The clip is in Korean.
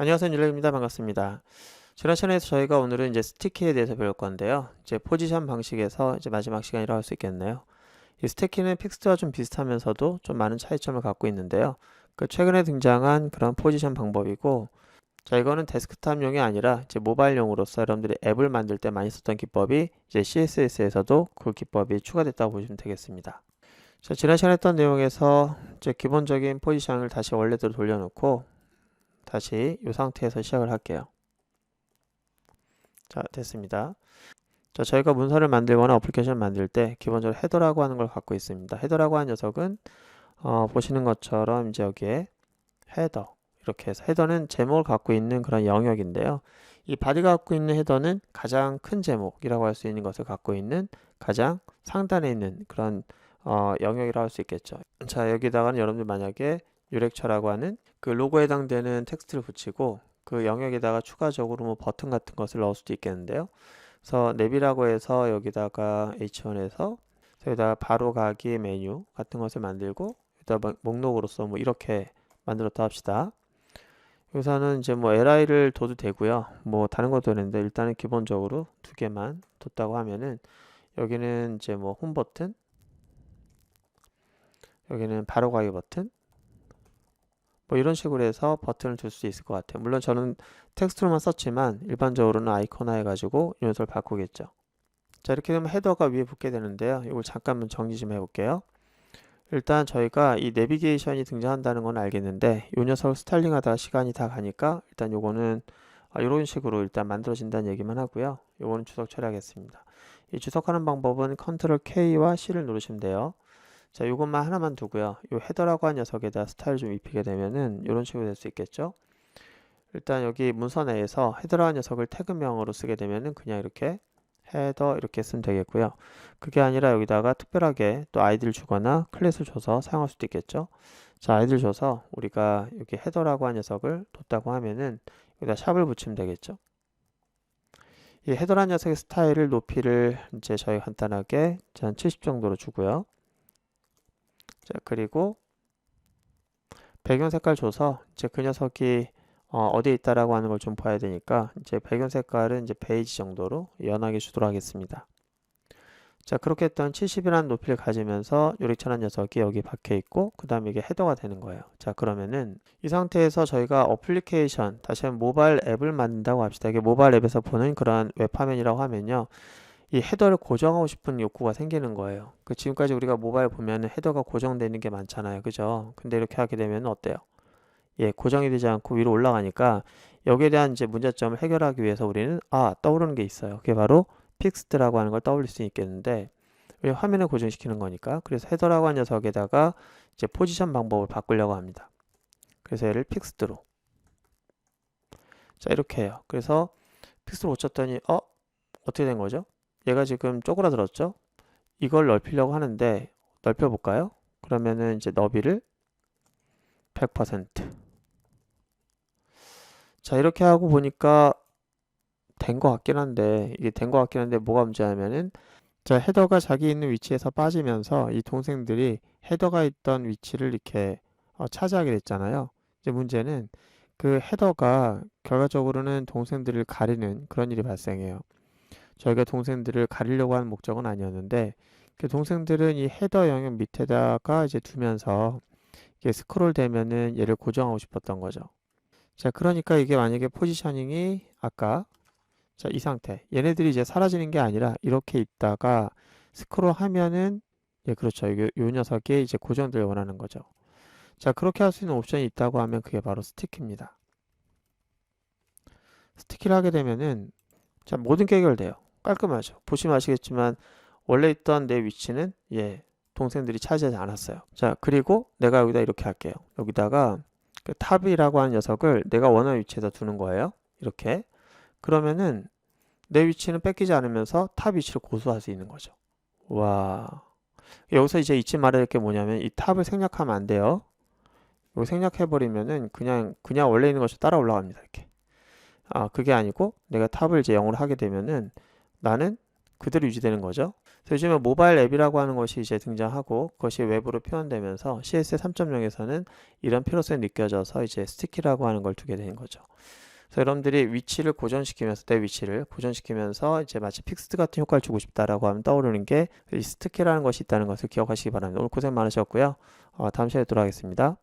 안녕하세요 닐렉입니다. 반갑습니다. 지난 시간에서 저희가 오늘은 이제 스티키에 대해서 배울 건데요. 이제 포지션 방식에서 이제 마지막 시간이라고 할 수 있겠네요. 이 스티키는 픽스트와 좀 비슷하면서도 좀 많은 차이점을 갖고 있는데요. 그 최근에 등장한 그런 포지션 방법이고 자 이거는 데스크탑용이 아니라 이제 모바일용으로서 여러분들이 앱을 만들 때 많이 썼던 기법이 이제 CSS에서도 그 기법이 추가됐다고 보시면 되겠습니다. 자 지난 시간에 했던 내용에서 이제 기본적인 포지션을 다시 원래대로 돌려놓고 다시 이 상태에서 시작을 할게요. 자, 됐습니다. 자, 저희가 문서를 만들거나 어플리케이션을 만들 때 기본적으로 헤더라고 하는 걸 갖고 있습니다. 헤더라고 하는 녀석은 어, 보시는 것처럼 이제 여기에 헤더 이렇게 해서 헤더는 제목을 갖고 있는 그런 영역인데요. 이 바디가 갖고 있는 헤더는 가장 큰 제목이라고 할 수 있는 것을 갖고 있는 가장 상단에 있는 그런 어, 영역이라고 할 수 있겠죠. 자, 여기다가는 여러분들 만약에 유렉처라고 하는 그 로고에 해당되는 텍스트를 붙이고 그 영역에다가 추가적으로 뭐 버튼 같은 것을 넣을 수도 있겠는데요. 그래서 랩이라고 해서 여기다가 H1에서 여기다가 바로 가기 메뉴 같은 것을 만들고 여기다 목록으로서 뭐 이렇게 만들었다 합시다. 여기서는 이제 뭐 li를 둬도 되고요. 뭐 다른 것도 되는데 일단은 기본적으로 두 개만 뒀다고 하면은 여기는 이제 뭐 홈 버튼 여기는 바로 가기 버튼 뭐 이런 식으로 해서 버튼을 줄 수 있을 것 같아요. 물론 저는 텍스트로만 썼지만 일반적으로는 아이콘화 해가지고 이 녀석을 바꾸겠죠. 자 이렇게 되면 헤더가 위에 붙게 되는데요. 이걸 잠깐만 정리 좀 해볼게요. 일단 저희가 이 내비게이션이 등장한다는 건 알겠는데 이 녀석을 스타일링 하다가 시간이 다 가니까 일단 요거는 이런 식으로 일단 만들어진다는 얘기만 하고요. 요거는 주석 처리하겠습니다. 이 주석하는 방법은 컨트롤 K와 C를 누르시면 돼요. 자, 이것만 하나만 두고요. 이 헤더라고 한 녀석에다 스타일 좀 입히게 되면은 이런 식으로 될 수 있겠죠. 일단 여기 문서 내에서 헤더라는 녀석을 태그명으로 쓰게 되면은 그냥 이렇게 헤더 이렇게 쓰면 되겠고요. 그게 아니라 여기다가 특별하게 또 아이디를 주거나 클래스를 줘서 사용할 수도 있겠죠. 자, 아이디를 줘서 우리가 여기 헤더라고 한 녀석을 뒀다고 하면은 여기다 샵을 붙이면 되겠죠. 이 헤더라는 녀석의 스타일을 높이를 이제 저희 간단하게 한 70 정도로 주고요. 자, 그리고 배경 색깔 줘서 이제 그 녀석이 어, 디에 있다라고 하는 걸 좀 봐야 되니까 이제 배경 색깔은 이제 베이지 정도로 연하게 주도록 하겠습니다. 자 그렇게 했던 70이라는 높이를 가지면서 요리천한 녀석이 여기 박혀 있고 그 다음에 이게 헤더가 되는 거예요. 자 그러면은 이 상태에서 저희가 어플리케이션 다시 한번 모바일 앱을 만든다고 합시다. 이게 모바일 앱에서 보는 그런 웹화면이라고 하면요. 이 헤더를 고정하고 싶은 욕구가 생기는 거예요. 그 지금까지 우리가 모바일 보면 헤더가 고정되는 게 많잖아요. 그죠? 근데 이렇게 하게 되면 어때요? 예, 고정이 되지 않고 위로 올라가니까 여기에 대한 이제 문제점을 해결하기 위해서 우리는 아, 떠오르는 게 있어요. 그게 바로 픽스드라고 하는 걸 떠올릴 수 있겠는데 왜 화면을 고정시키는 거니까. 그래서 헤더라고 하는 녀석에다가 이제 포지션 방법을 바꾸려고 합니다. 그래서 얘를 픽스드로 자, 이렇게 해요. 그래서 픽스로 붙였더니 어, 어떻게 된 거죠? 얘가 지금 쪼그라들었죠? 이걸 넓히려고 하는데 넓혀볼까요? 그러면은 이제 너비를 100% 자, 이렇게 하고 보니까 된 것 같긴 한데 이게 된 것 같긴 한데 뭐가 문제냐면은 자, 헤더가 자기 있는 위치에서 빠지면서 이 동생들이 헤더가 있던 위치를 이렇게 어, 차지하게 됐잖아요. 이제 문제는 그 헤더가 결과적으로는 동생들을 가리는 그런 일이 발생해요. 저희가 동생들을 가리려고 하는 목적은 아니었는데 그 동생들은 이 헤더 영역 밑에다가 이제 두면서 이게 스크롤 되면은 얘를 고정하고 싶었던 거죠. 자, 그러니까 이게 만약에 포지셔닝이 아까 자, 이 상태. 얘네들이 이제 사라지는 게 아니라 이렇게 있다가 스크롤 하면은 예, 그렇죠. 요, 요 녀석이 이제 고정될 원하는 거죠. 자, 그렇게 할 수 있는 옵션이 있다고 하면 그게 바로 스티키입니다. 스티키를 하게 되면은 자, 모든 게 해결돼요. 깔끔하죠. 보시면 아시겠지만 원래 있던 내 위치는 예 동생들이 차지하지 않았어요. 자 그리고 내가 여기다 이렇게 할게요. 여기다가 그 탑이라고 하는 녀석을 내가 원하는 위치에다 두는 거예요. 이렇게 그러면은 내 위치는 뺏기지 않으면서 탑 위치를 고수할 수 있는 거죠. 와 여기서 이제 잊지 말아야 될 게 뭐냐면 이 탑을 생략하면 안 돼요. 이거 생략해 버리면은 그냥 그냥 원래 있는 것이 따라 올라갑니다. 이렇게 아 그게 아니고 내가 탑을 이제 0으로 하게 되면은 나는 그대로 유지되는 거죠. 요즘에 모바일 앱이라고 하는 것이 이제 등장하고 그것이 웹으로 표현되면서 CSS 3.0에서는 이런 필요성이 느껴져서 이제 스티키라고 하는 걸 두게 된 거죠. 그래서 여러분들이 위치를 고정시키면서 내 위치를 고정시키면서 이제 마치 픽스트 같은 효과를 주고 싶다라고 하면 떠오르는 게 이 스티키라는 것이 있다는 것을 기억하시기 바랍니다. 오늘 고생 많으셨고요. 어, 다음 시간에 뵙도록 하겠습니다.